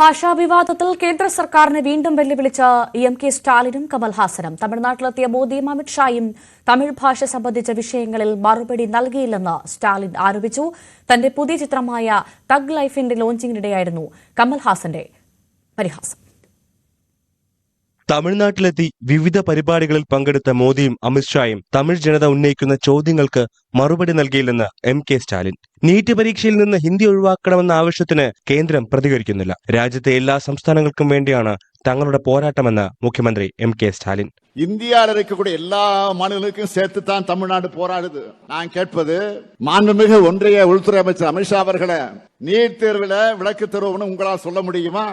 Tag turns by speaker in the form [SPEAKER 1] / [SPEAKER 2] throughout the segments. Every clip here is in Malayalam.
[SPEAKER 1] ഭാഷാ വിവാദത്തിൽ കേന്ദ്ര സർക്കാരിനെ വീണ്ടും വെല്ലുവിളിച്ച എം കെ സ്റ്റാലിനും കമൽഹാസനും. തമിഴ്നാട്ടിലെത്തിയ മോദിയും അമിത്ഷായും തമിഴ് ഭാഷ സംബന്ധിച്ച വിഷയങ്ങളിൽ മറുപടി നൽകിയില്ലെന്ന് സ്റ്റാലിൻ ആരോപിച്ചു. തന്റെ പുതിയ ചിത്രമായ തഗ് ലൈഫിന്റെ ലോഞ്ചിങ്ങിനിടെയായിരുന്നു കമൽഹാസന്റെ പരിഹാസം.
[SPEAKER 2] തമിഴ്നാട്ടിലെത്തി വിവിധ പരിപാടികളിൽ പങ്കെടുത്ത മോദിയും അമിത്ഷായും തമിഴ് ജനത ഉന്നയിക്കുന്ന ചോദ്യങ്ങൾക്ക് മറുപടി നൽകിയില്ലെന്ന് എം കെ സ്റ്റാലിൻ നീറ്റ് പരീക്ഷയിൽ നിന്ന് ഹിന്ദി ഒഴിവാക്കണമെന്ന ആവശ്യത്തിന് കേന്ദ്രം പ്രതികരിക്കുന്നില്ല രാജ്യത്തെ എല്ലാ സംസ്ഥാനങ്ങൾക്കും വേണ്ടിയാണ് തങ്ങളുടെ പോരാട്ടമെന്ന് മുഖ്യമന്ത്രി എം கே ஸ்டாலின்
[SPEAKER 3] இந்தியாவில் இருக்கக்கூடிய எல்லா மாநிலங்களுக்கும் சேர்த்து தான் தமிழ்நாடு போராடுது நான் கேட்பது மாண்புமிகு ஒன்றிய உள்துறை அமைச்சர் அமித்ஷா அவர்களை நீட் தேர்வில் விளக்கு தருவோம்னு உங்களால் சொல்ல முடியுமா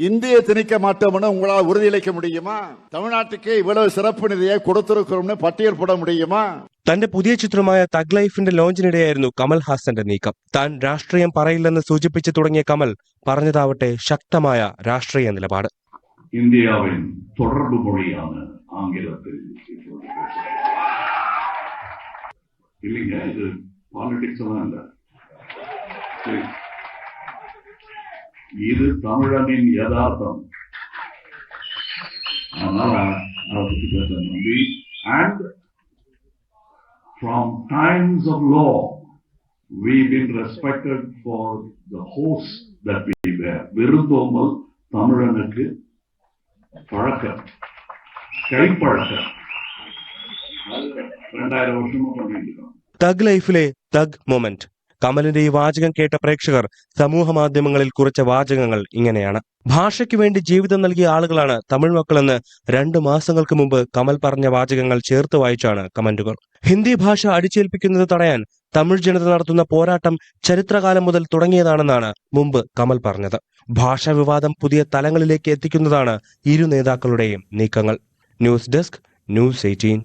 [SPEAKER 3] இந்திய திணிக்க மாட்டோம்னு உங்களால் உறுதியளிக்க முடியுமா தமிழ்நாட்டுக்கு இவ்வளவு சிறப்பு நிதியை கொடுத்திருக்கிறோம்னு பட்டியல் போட முடியுமா
[SPEAKER 2] തന്റെ പുതിയ ചിത്രമായ തഗ് ലൈഫിന്റെ ലോഞ്ചിനിടെയായിരുന്നു കമൽ ഹാസന്റെ നീക്കം താൻ രാഷ്ട്രീയം പറയില്ലെന്ന് സൂചിപ്പിച്ചു തുടങ്ങിയ കമൽ പറഞ്ഞതാവട്ടെ ശക്തമായ രാഷ്ട്രീയ നിലപാട്
[SPEAKER 4] இந்தியாவின் தொடர்பு மொழியான ஆங்கிலத்தில் இப்போது பேசுகிறேன். இல்லைங்க இது இது தமிழனின் யதார்த்தம் and from times of law we've been respected for the host that we bear விருந்தோம்பல் தமிழனுக்கு பழக்கம் கைப்பழக்கம் ரெண்டாயிரம் வருஷமா பண்ணிட்டு இருக்கோம்
[SPEAKER 2] தக் லைஃப்லே தக் மொமெண்ட் കമലിന്റെ ഈ വാചകം കേട്ട പ്രേക്ഷകർ സമൂഹ മാധ്യമങ്ങളിൽ കുറിച്ച വാചകങ്ങൾ ഇങ്ങനെയാണ്. ഭാഷയ്ക്ക് വേണ്ടി ജീവിതം നൽകിയ ആളുകളാണ് തമിഴ് മക്കളെന്ന് രണ്ട് മാസങ്ങൾക്ക് മുമ്പ് കമൽ പറഞ്ഞ വാചകങ്ങൾ ചേർത്ത് വായിച്ചാണ് കമന്റുകൾ. ഹിന്ദി ഭാഷ അടിച്ചേൽപ്പിക്കുന്നത് തടയാൻ തമിഴ് ജനത നടത്തുന്ന പോരാട്ടം ചരിത്രകാലം മുതൽ തുടങ്ങിയതാണെന്നാണ് മുമ്പ് കമൽ പറഞ്ഞത്. ഭാഷാ വിവാദം പുതിയ തലങ്ങളിലേക്ക് എത്തിക്കുന്നതാണ് ഇരു നേതാക്കളുടെയും നീക്കങ്ങൾ. News desk news eighteen.